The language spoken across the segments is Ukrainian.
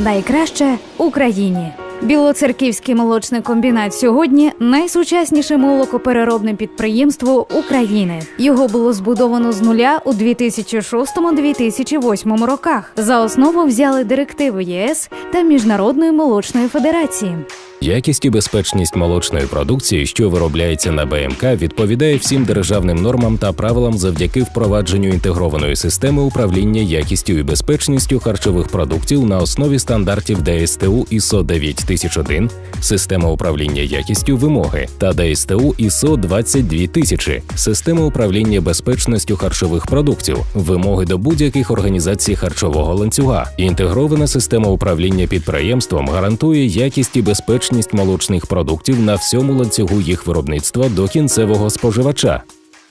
найкраще Україні. Білоцерківський молочний комбінат сьогодні найсучасніше молокопереробне підприємство України. Його було збудовано з нуля у 2006-2008 роках. За основу взяли директиви ЄС та Міжнародної молочної федерації. Якість і безпечність молочної продукції, що виробляється на БМК, відповідає всім державним нормам та правилам завдяки впровадженню інтегрованої системи управління якістю і безпечністю харчових продуктів на основі стандартів ДСТУ ISO 9001, система управління якістю вимоги та ДСТУ ISO 22000, система управління безпечністю харчових продуктів, вимоги до будь-яких організацій харчового ланцюга. Інтегрована система управління підприємством гарантує якість і безпечність молочних продуктів на всьому ланцюгу їх виробництва до кінцевого споживача.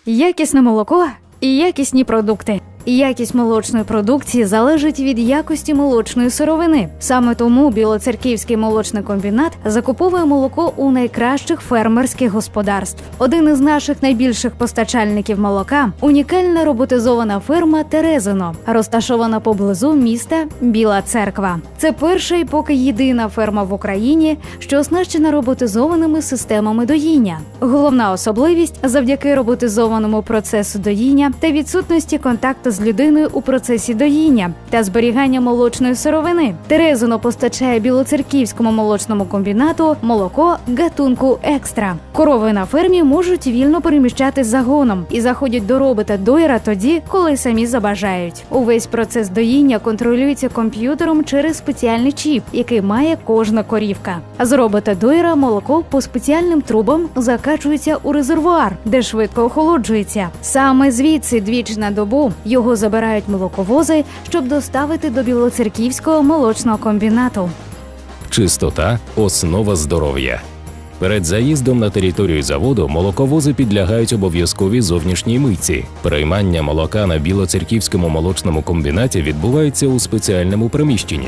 Якісне молоко і якісні продукти. Якість молочної продукції залежить від якості молочної сировини. Саме тому Білоцерківський молочний комбінат закуповує молоко у найкращих фермерських господарств. Один із наших найбільших постачальників молока унікальна роботизована ферма Терезино, розташована поблизу міста Біла Церква. Це перша і поки єдина ферма в Україні, що оснащена роботизованими системами доїння. Головна особливість завдяки роботизованому процесу доїння та відсутності контакту з людиною у процесі доїння та зберігання молочної сировини. Терезино постачає білоцерківському молочному комбінату молоко гатунку екстра. Корови на фермі можуть вільно переміщатись загоном і заходять до робота дойра тоді, коли самі забажають. Увесь процес доїння контролюється комп'ютером через спеціальний чіп, який має кожна корівка. З робота дойра молоко по спеціальним трубам закачується у резервуар, де швидко охолоджується. Саме звідси двічі на добу його забирають молоковози, щоб доставити до білоцерківського молочного комбінату. Чистота основа здоров'я. Перед заїздом на територію заводу молоковози підлягають обов'язковій зовнішній митці. Приймання молока на білоцерківському молочному комбінаті відбувається у спеціальному приміщенні.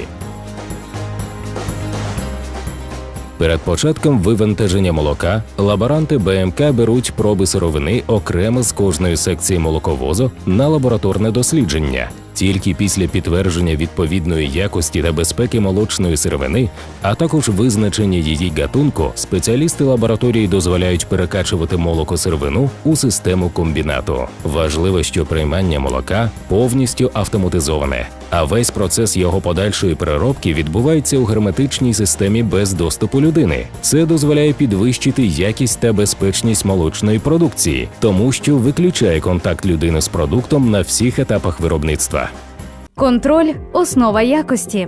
Перед початком вивантаження молока лаборанти БМК беруть проби сировини окремо з кожної секції молоковозу на лабораторне дослідження. Тільки після підтвердження відповідної якості та безпеки молочної сировини, а також визначення її гатунку, спеціалісти лабораторії дозволяють перекачувати молокосировину у систему комбінату. Важливо, що приймання молока повністю автоматизоване, а весь процес його подальшої переробки відбувається у герметичній системі без доступу людини. Це дозволяє підвищити якість та безпечність молочної продукції, тому що виключає контакт людини з продуктом на всіх етапах виробництва. Контроль основа якості.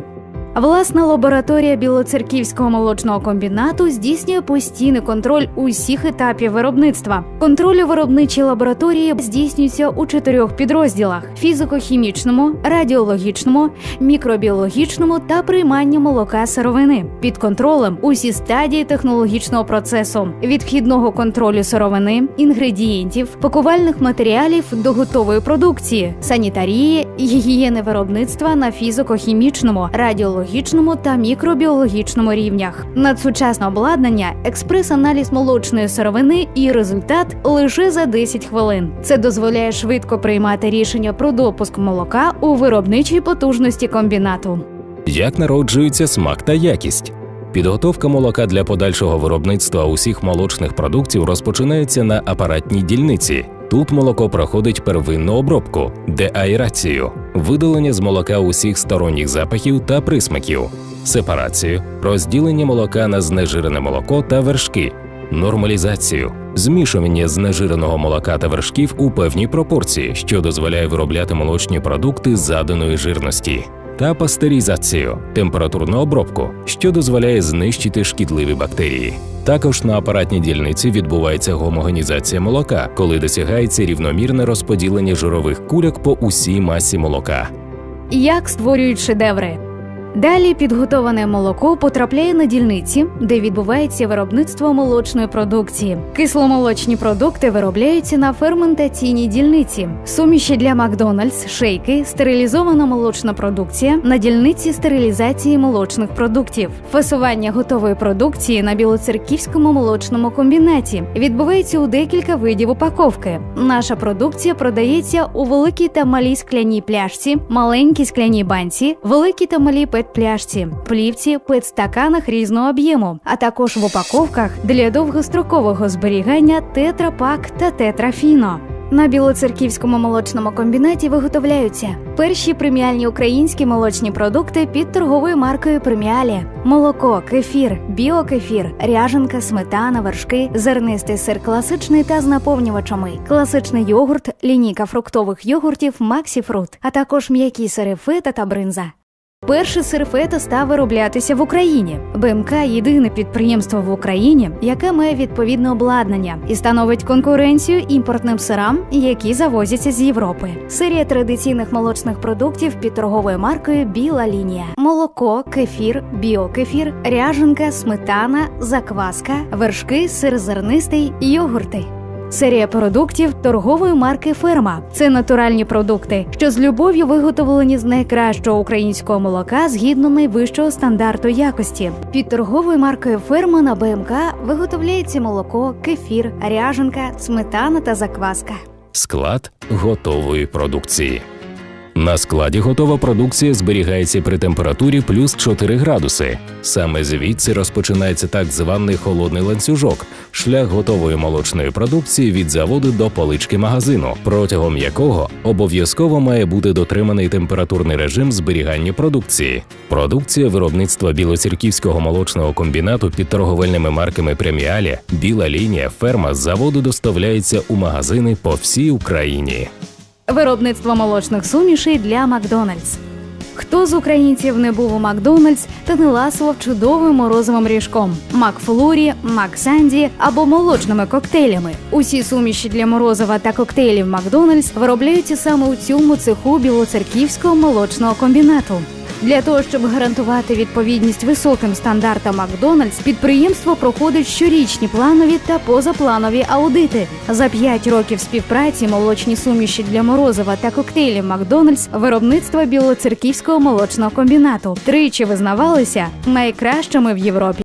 Власна лабораторія Білоцерківського молочного комбінату здійснює постійний контроль усіх етапів виробництва. Контроль у виробничій лабораторії здійснюється у чотирьох підрозділах: фізико-хімічному, радіологічному, мікробіологічному та прийманні молока сировини. Під контролем усі стадії технологічного процесу: від вхідного контролю сировини, інгредієнтів, пакувальних матеріалів до готової продукції, санітарії, гігієни виробництва на фізико-хімічному, радіологічному та мікробіологічному рівнях. Надсучасне обладнання, експрес-аналіз молочної сировини і результат лише за 10 хвилин. Це дозволяє швидко приймати рішення про допуск молока у виробничій потужності комбінату. Як народжується смак та якість? Підготовка молока для подальшого виробництва усіх молочних продуктів розпочинається на апаратній дільниці. Тут молоко проходить первинну обробку, деаерацію, видалення з молока усіх сторонніх запахів та присмаків, сепарацію, розділення молока на знежирене молоко та вершки, нормалізацію, змішування знежиреного молока та вершків у певній пропорції, що дозволяє виробляти молочні продукти заданої жирності, та пастеризацію, температурну обробку, що дозволяє знищити шкідливі бактерії. Також на апаратній дільниці відбувається гомогенізація молока, коли досягається рівномірне розподілення жирових кульок по усій масі молока. Як створюють шедеври? Далі підготоване молоко потрапляє на дільниці, де відбувається виробництво молочної продукції. Кисломолочні продукти виробляються на ферментаційній дільниці. Суміші для Макдональдс, шейки, стерилізована молочна продукція на дільниці стерилізації молочних продуктів. Фасування готової продукції на білоцерківському молочному комбінаті відбувається у декілька видів упаковки. Наша продукція продається у великій та малій скляній пляшці, маленькій скляній банці, великій та малій пет-пляшці, плівці, пет-стаканах різного об'єму, а також в упаковках для довгострокового зберігання тетрапак та тетрафіно. На білоцерківському молочному комбінаті виготовляються перші преміальні українські молочні продукти під торговою маркою Преміалі: молоко, кефір, біокефір, ряженка, сметана, вершки, зернистий сир класичний та з наповнювачами, класичний йогурт, лінійка фруктових йогуртів Максі Фрут, а також м'які сири фета та бринза. Перший сир фета став вироблятися в Україні. БМК єдине підприємство в Україні, яке має відповідне обладнання і становить конкуренцію імпортним сирам, які завозяться з Європи. Серія традиційних молочних продуктів під торговою маркою Біла лінія: молоко, кефір, біокефір, ряженка, сметана, закваска, вершки, сир зернистий, йогурти. Серія продуктів торгової марки Ферма це натуральні продукти, що з любов'ю виготовлені з найкращого українського молока згідно найвищого стандарту якості. Під торговою маркою Ферма на БМК виготовляється молоко, кефір, ряженка, сметана та закваска. Склад готової продукції. На складі готова продукція зберігається при температурі плюс 4 градуси. Саме звідси розпочинається так званий холодний ланцюжок, шлях готової молочної продукції від заводу до полички магазину, протягом якого обов'язково має бути дотриманий температурний режим зберігання продукції. Продукція виробництва білоцерківського молочного комбінату під торговельними марками Преміалі, біла лінія, ферма з заводу доставляється у магазини по всій Україні. Виробництво молочних сумішей для Макдональдс. Хто з українців не був у Макдональдс та не ласував чудовим морозивим ріжком Макфлурі, Максанді або молочними коктейлями? Усі суміші для морозива та коктейлів Макдональдс виробляються саме у цьому цеху білоцерківського молочного комбінату. Для того щоб гарантувати відповідність високим стандартам Макдональдс, підприємство проходить щорічні планові та позапланові аудити. За 5 років співпраці молочні суміші для морозива та коктейлів Макдональдс виробництва білоцерківського молочного комбінату тричі визнавалися найкращими в Європі.